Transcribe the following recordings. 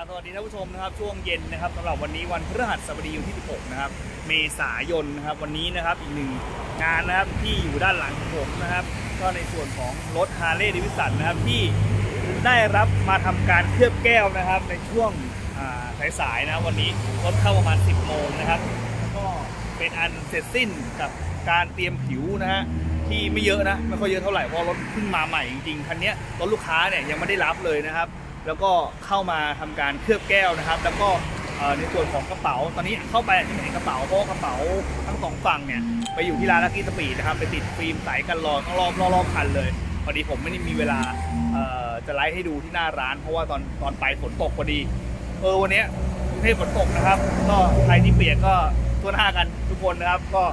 าสวัสดีท่านผู้ชมนะครับช่วงเย็นนะครับสำหรับวันนี้วันพฤหัสบดีอยู่ที่ 16 นะครับ เมษายนนะครับวันนี้นะครับอีกหนึ่งงานนะครับที่อยู่ด้านหลังของผมนะครับ ก็ในส่วนของรถฮาร์เลย์ดิวิสันนะครับที่ได้รับมาทำการเคลือบแก้วนะครับ ในช่วงสายๆนะวันนี้รถเข้าประมาณ 10 โมงนะครับก็เป็นอันเสร็จสิ้นกับการเตรียมผิวนะฮะที่ไม่เยอะนะไม่ค่อยเยอะเท่าไหร่เพราะรถเพิ่งมาใหม่จริงๆคันนี้รถลูกค้าเนี่ยยังไม่ได้รับเลยนะครับ แล้วก็เข้ามาทำการเคลือบแก้วนะครับ แล้วก็ในส่วนของกระเป๋า ตอนนี้เข้าไปที่ไหนกระเป๋าเพราะกระเป๋าทั้งสองฝั่งเนี่ยไปอยู่ที่ร้านลักกี้สปีดนะครับไปติดฟิล์มใสกันรอต้องรอบรอบคันเลยพอดีผมไม่ได้มีเวลาจะไลฟ์ให้ดูที่หน้าร้าน เพราะว่าตอนตอนไปฝนตกพอดีเออวันนี้กรุงเทพฝนตกนะครับ ก็ใครที่เปียกก็ทั่วหน้ากันทุกคนนะครับ ก็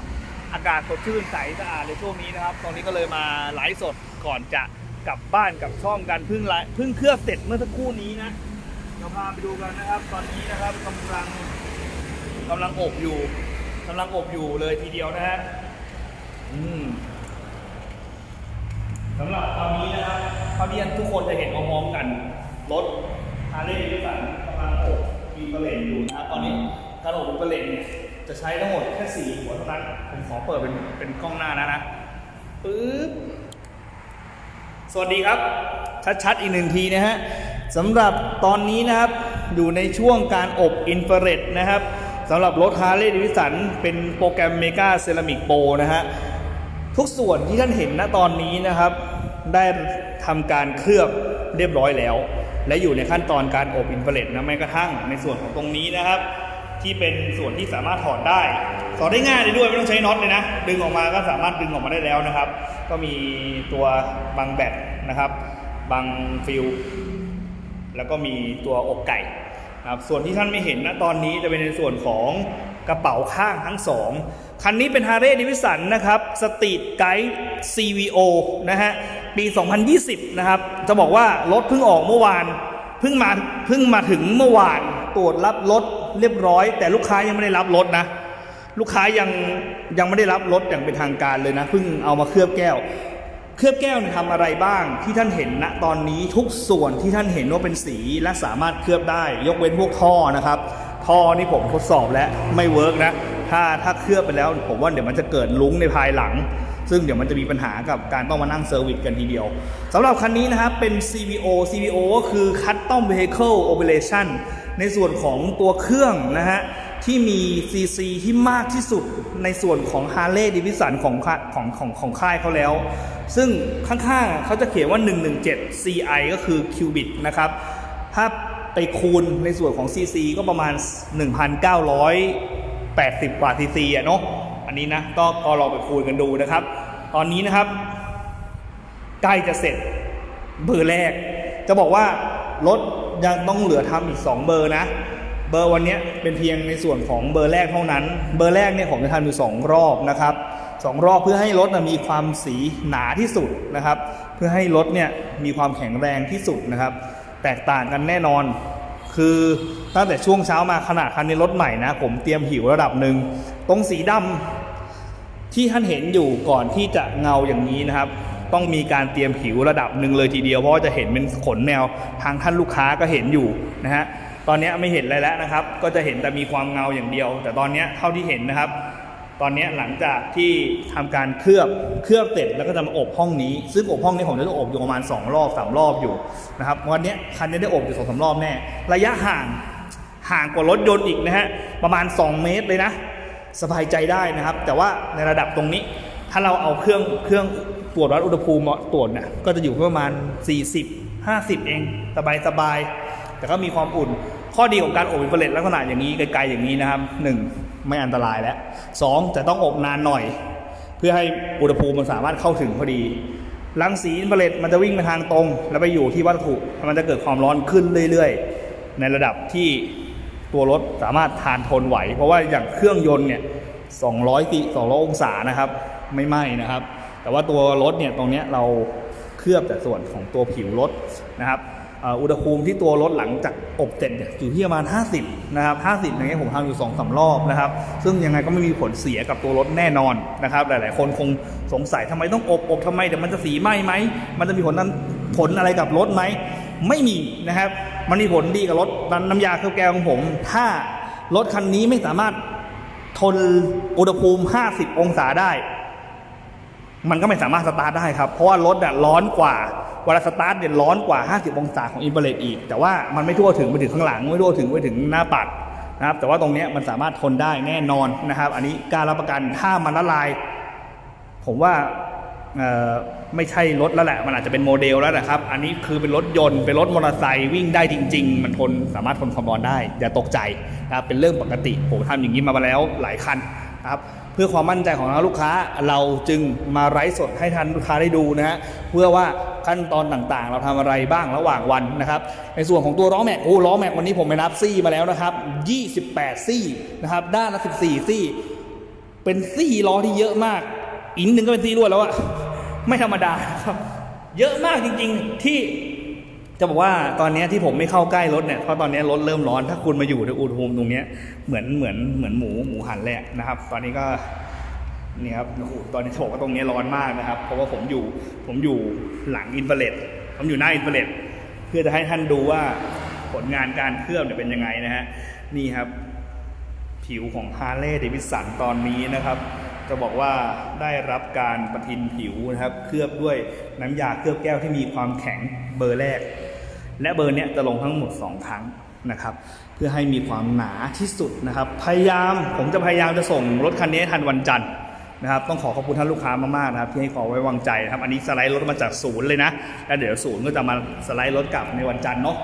อากาศสดชื่นใสสะอาดในช่วงนี้นะครับ ตอนนี้ก็เลยมาไลฟ์สดก่อนจะ กลับบ้านกับช่องกันเพิ่งไลเพิ่งเคลือบเสร็จเมื่อสักครู่นี้นะเราพาไปดูกันนะครับ ตอนนี้นะครับกำลังกำลังอบอยู่กำลังอบอยู่เลยทีเดียวนะฮะอืมสำหรับตอนนี้นะครับภาพที่ทุกคนจะเห็นพร้อมๆกันรถฮาร์เลย์ดิสันกำลังอบอินเฟลเลนอยู่นะครับตอนนี้การอบอินเฟลเลนเนี่ยจะใช้ทั้งหมดแค่สี่หัวเท่านั้นผมขอเปิดเป็นเป็นกล้องหน้านะนะปึ๊บ สวัสดีครับ ชัดๆ อีกหนึ่งทีนะฮะสำหรับตอนนี้นะครับอยู่ในช่วงการอบอินฟราเรดนะครับสำหรับรถฮาร์เลย์ดิวิสันเป็นโปรแกรมเมกาเซรามิกโปนะฮะทุกส่วนที่ท่านเห็นณตอนนี้นะครับ ได้ทำการเคลือบเรียบร้อยแล้ว และอยู่ในขั้นตอนการอบอินฟราเรดนะแม้กระทั่งในส่วนของตรงนี้นะครับ ที่เป็นส่วนที่สามารถถอดได้ถอดได้ง่ายเลยด้วยไม่ต้องใช้น็อตเลยนะ ดึงออกมาก็สามารถดึงออกมาได้แล้วนะครับ ก็มีตัวบังแบตนะครับบังฟิลแล้วก็มีตัวอกไก่นะครับส่วนที่ท่านไม่เห็นนะตอนนี้จะเป็นในส่วนของกระเป๋าข้างทั้งสองคันนี้เป็น h a r l e y d a v i d s o n นนะครับสต e ี t ไกด์ CVO นะฮะปี 2020 นะครับ จะบอกว่ารถเพิ่งออกเมื่อวานเพิ่งมาเพิ่งมาถึงเมื่อวานตรวจรับรถ เรียบร้อย แต่ลูกค้ายังไม่ได้รับรถนะ ลูกค้ายังยังไม่ได้รับรถอย่างเป็นทางการเลยนะเพิ่งเอามาเคลือบแก้ว เคลือบแก้วเนี่ยทำอะไรบ้างที่ท่านเห็นณตอนนี้ทุกส่วนที่ท่านเห็นว่าเป็นสีและสามารถเคลือบได้ ยกเว้นพวกท่อนะครับ ท่อนี่ผมทดสอบแล้วไม่เวิร์กนะถ้าถ้าเคลือบไปแล้วผมว่าเดี๋ยวมันจะเกิดลุ้งในภายหลัง ซึ่งเดี๋ยวมันจะมีปัญหากับการต้องมานั่งเซอร์วิสกันทีเดียวสำหรับคันนี้นะครับเป็น CVO CVO ก็คือ Custom Vehicle Operation ในส่วนของตัวเครื่องนะฮะที่มี CC ที่มากที่สุดในส่วนของ Harley Davidson ของค่าของของของค่ายเขาแล้ว ซึ่งข้างๆเขาจะเขียนว่า 117 CI ก็คือ qubit นะครับถ้าไปคูณในส่วนของ CC ก็ประมาณ 1,980 กว่า CC อะเนาะ นี้นะก็ก็ลองไปคูณกันดูนะครับ ตอนนี้นะครับใกล้จะเสร็จเบอร์แรก จะบอกว่ารถยังต้องเหลือทำอีก 2 เบอร์นะ เบอร์วันนี้เป็นเพียงในส่วนของเบอร์แรกเท่านั้น เบอร์แรกเนี่ยผมจะทำอยู่ 2 รอบนะครับสองรอบเพื่อให้รถมีความสีหนาที่สุดนะครับ เพื่อให้รถเนี่ยมีความแข็งแรงที่สุดนะครับ แตกต่างกันแน่นอน คือตั้งแต่ช่วงเช้ามาขนาดคันนี้รถใหม่นะ ผมเตรียมหิวระดับหนึ่งตรงสีดำ ที่ท่านเห็นอยู่ก่อนที่จะเงาอย่างนี้นะครับ ต้องมีการเตรียมผิวระดับหนึ่งเลยทีเดียวเพราะจะเห็นเป็นขนแนวทางท่านลูกค้าก็เห็นอยู่นะฮะตอนนี้ไม่เห็นอะไรแล้วนะครับ ก็จะเห็นแต่มีความเงาอย่างเดียว แต่ตอนนี้เท่าที่เห็นนะครับ ตอนนี้หลังจากที่ทำการเคลือบเคลือบเสร็จแล้วก็จะมาอบห้องนี้ ซึ่งอบห้องนี้ผมจะต้อบอยู่ประมาณ 2 รอบ 3 รอบอยู่นะครับวันนี้คันนี้ได้อบอยู่สองสารอบแน่ ระยะห่างห่างกว่ารถยนต์อีกนะฮะประมาณ 2 เมตรเลยนะ สบายใจได้นะครับ แต่ว่าในระดับตรงนี้ ถ้าเราเอาเครื่องเครื่องตรวจวัดอุณหภูมิมาตรวจเนี่ยก็จะอยู่ประมาณ 40 50 เองสบายสบายแต่ก็มีความอุ่น ข้อดีของการอบอินฟราเรดลักษณะอย่างนี้ไกลๆอย่างนี้นะครับ 1. ไม่อันตรายแล้ว 2. จะต้องอบนานหน่อย เพื่อให้อุณหภูมิมันสามารถเข้าถึงพอดีรังสีอินฟราเรดมันจะวิ่งไปทางตรง แล้วไปอยู่ที่วัตถุมันจะเกิดความร้อนขึ้นเรื่อย ๆ ในระดับที่ ตัวรถสามารถทานทนไหว เพราะว่าอย่างเครื่องยนต์เนี่ย200กิ200องศานะครับ ไม่ไหม้นะครับ แต่ว่าตัวรถเนี่ยตรงนี้เราเคลือบแต่ส่วนของตัวผิวรถนะครับอุณหภูมิที่ตัวรถหลังจากอบเสร็จเนี่ยอยู่ที่ประมาณ 50 นะครับ 50 อย่างเงี้ยผมทำอยู่2อสรอบนะครับ ซึ่งยังไงก็ไม่มีผลเสียกับตัวรถแน่นอนนะครับ หลาย ๆ คนคงสงสัยทำไมต้องอบอบทำไมเดี๋ยวมันจะสีไหม้ไหม มันจะมีผลนั้นผลอะไรกับรถไหม ไม่มีนะครับ มันมีผลดีกับรถน้ำยาเคลือบแก้วของผม ถ้ารถคันนี้ไม่สามารถทนอุณหภูมิ 50 องศาได้ มันก็ไม่สามารถสตาร์ทได้ครับ เพราะว่ารถอะร้อนกว่าเวลาสตาร์ทเนี่ยร้อนกว่า 50 องศาของอินเ r อร์เรอีก แต่ว่ามันไม่ทั่วถึงไปถึงข้างหลัง ไม่ทั่วถึงไปถึงหน้าปัดนะครับ แต่ว่าตรงนี้มันสามารถทนได้แน่นอนนะครับ อันนี้การรับประกันถ้ามันละลาย ผมว่า ไม่ใช่รถแล้วแหละ มันอาจจะเป็นโมเดลแล้วนะครับ อันนี้คือเป็นรถยนต์ เป็นรถมอเตอร์ไซค์วิ่งได้จริง ๆ มันทนสามารถทนความร้อนได้ อย่าตกใจนะครับ เป็นเรื่องปกติ ผมทำอย่างนี้มาแล้วหลายคันนะครับ เพื่อความมั่นใจของลูกค้า เราจึงมาไลฟ์สดให้ทันลูกค้าได้ดูนะฮะ เพื่อว่าขั้นตอนต่างๆ เราทำอะไรบ้างระหว่างวันนะครับ ในส่วนของตัวล้อแม็ก โอ้ ล้อแม็กวันนี้ผมไปนับซี่มาแล้วนะครับ 28 ซี่นะครับ ด้านละ 14 ซี่ เป็นซี่ล้อที่เยอะมาก อีกนิดนึงก็เป็นซี่รวดแล้วอะ ไม่ธรรมดาครับ เยอะมากจริง ๆ ที่จะบอกว่าตอนนี้ที่ผมไม่เข้าใกล้รถเนี่ยเพราะตอนนี้รถเริ่มร้อน ถ้าคุณมาอยู่ในอุณหภูมิตรงนี้เหมือนเหมือนเหมือนหมูหมูหันเลยอะนะครับ ตอนนี้ก็นี่ครับโอ้ตอนนี้จะบอกว่าตรงนี้ร้อนมากนะครับ เพราะว่าผมอยู่ผมอยู่หลังอินฟราเรดผมอยู่หน้าอินฟราเรดเพื่อจะให้ท่านดูว่าผลงานการเคลือบเนี่ยเป็นยังไงนะฮะนี่ครับ ผิวของฮาร์เลย์เดวิสันตอนนี้นะครับ จะบอกว่าได้รับการปะทินผิวนะครับ เคลือบด้วยน้ำยาเคลือบแก้วที่มีความแข็งเบอร์แรก และเบอร์เนี้ยจะลงทั้งหมด 2 ครั้งนะครับ เพื่อให้มีความหนาที่สุดนะครับ พยายามผมจะพยายามจะส่งรถคันนี้ทันวันจันทร์นะครับ ต้องขอขอบคุณท่านลูกค้ามากๆนะครับ ที่ให้ขอไว้วางใจนะครับ อันนี้สไลด์รถมาจากศูนย์เลยนะแล้วเดี๋ยวศูนย์ก็จะมาสไลด์รถกลับในวันจันทร์เนาะ